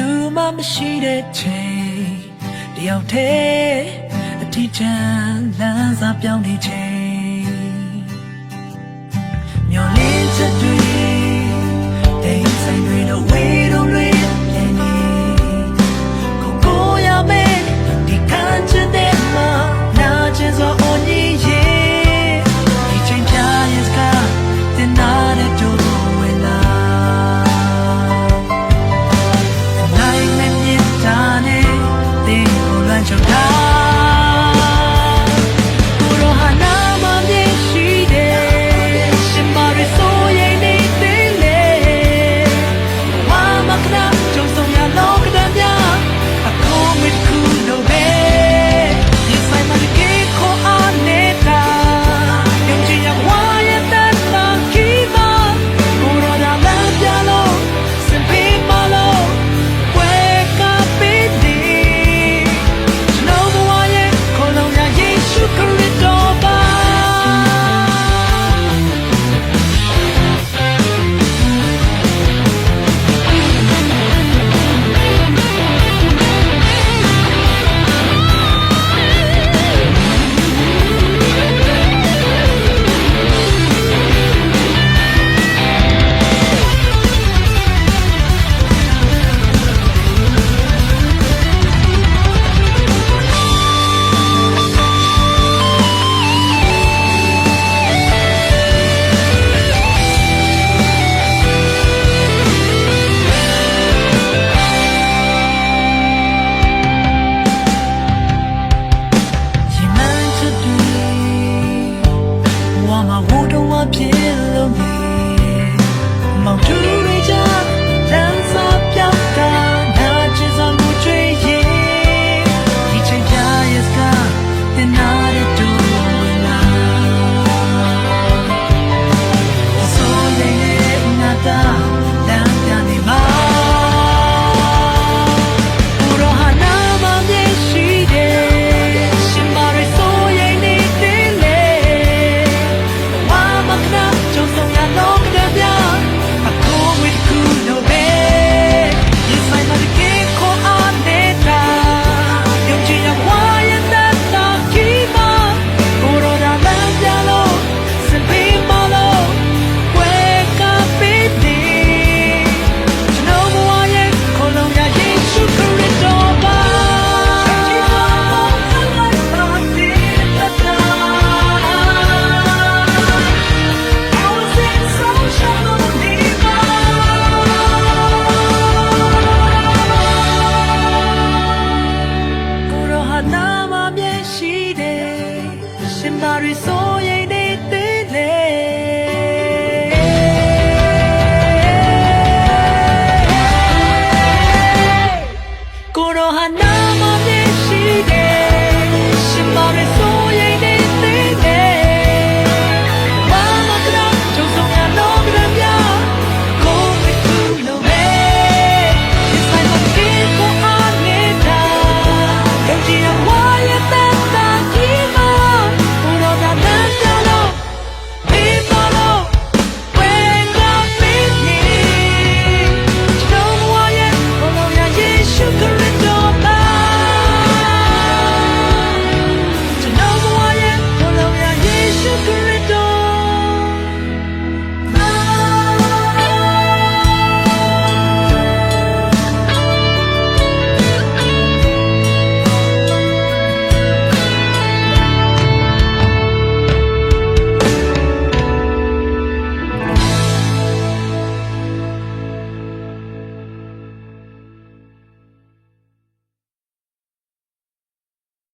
ချိန်နာမဘသူမှမရှိတဲ့ချိန်တယောက်တည်းအထီးချမ်းလမ်းစာပြောင်းနေချိန်